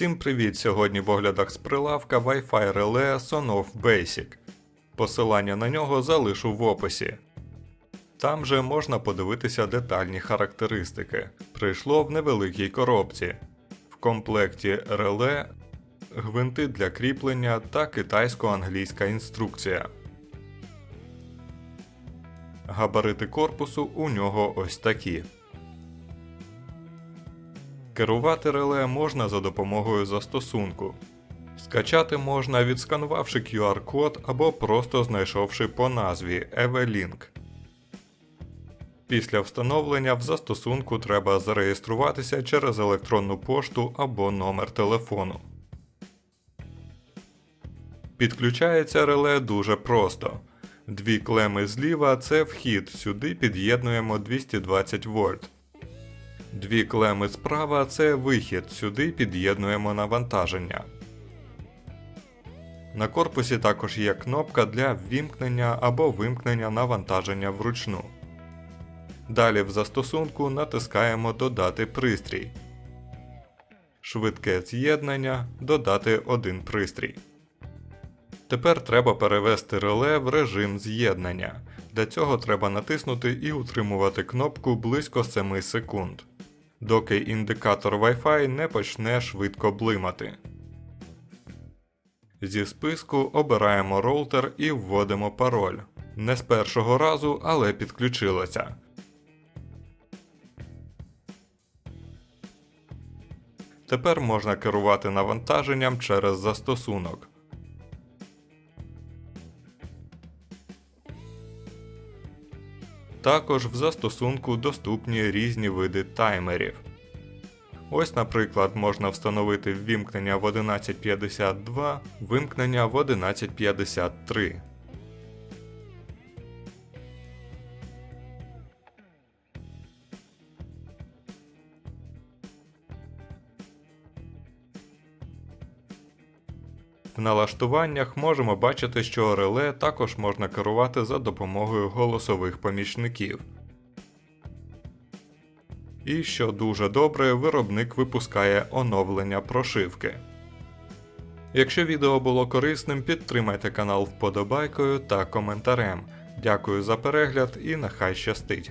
Всім привіт! Сьогодні в оглядах з прилавка Wi-Fi реле Sonoff Basic. Посилання на нього залишу в описі. Там же можна подивитися детальні характеристики. Прийшло в невеликій коробці. В комплекті реле, гвинти для кріплення та китайсько-англійська інструкція. Габарити корпусу у нього ось такі. Керувати реле можна за допомогою застосунку. Скачати можна, відсканувавши QR-код або просто знайшовши по назві EVE-Link. Після встановлення в застосунку треба зареєструватися через електронну пошту або номер телефону. Підключається реле дуже просто. Дві клеми зліва це вхід, сюди під'єднуємо 220 вольт. Дві клеми справа це вихід, сюди під'єднуємо навантаження. На корпусі також є кнопка для ввімкнення або вимкнення навантаження вручну. Далі в застосунку натискаємо Додати пристрій. Швидке з'єднання Додати один пристрій. Тепер треба перевести реле в режим з'єднання. Для цього треба натиснути і утримувати кнопку близько 7 секунд, доки індикатор Wi-Fi не почне швидко блимати. Зі списку обираємо роутер і вводимо пароль. Не з першого разу, але підключилося. Тепер можна керувати навантаженням через застосунок. Також в застосунку доступні різні види таймерів. Ось, наприклад, можна встановити ввімкнення в 1152, вимкнення в 1153. В налаштуваннях можемо бачити, що реле також можна керувати за допомогою голосових помічників. І що дуже добре, виробник випускає оновлення прошивки. Якщо відео було корисним, підтримайте канал вподобайкою та коментарем. Дякую за перегляд і нехай щастить!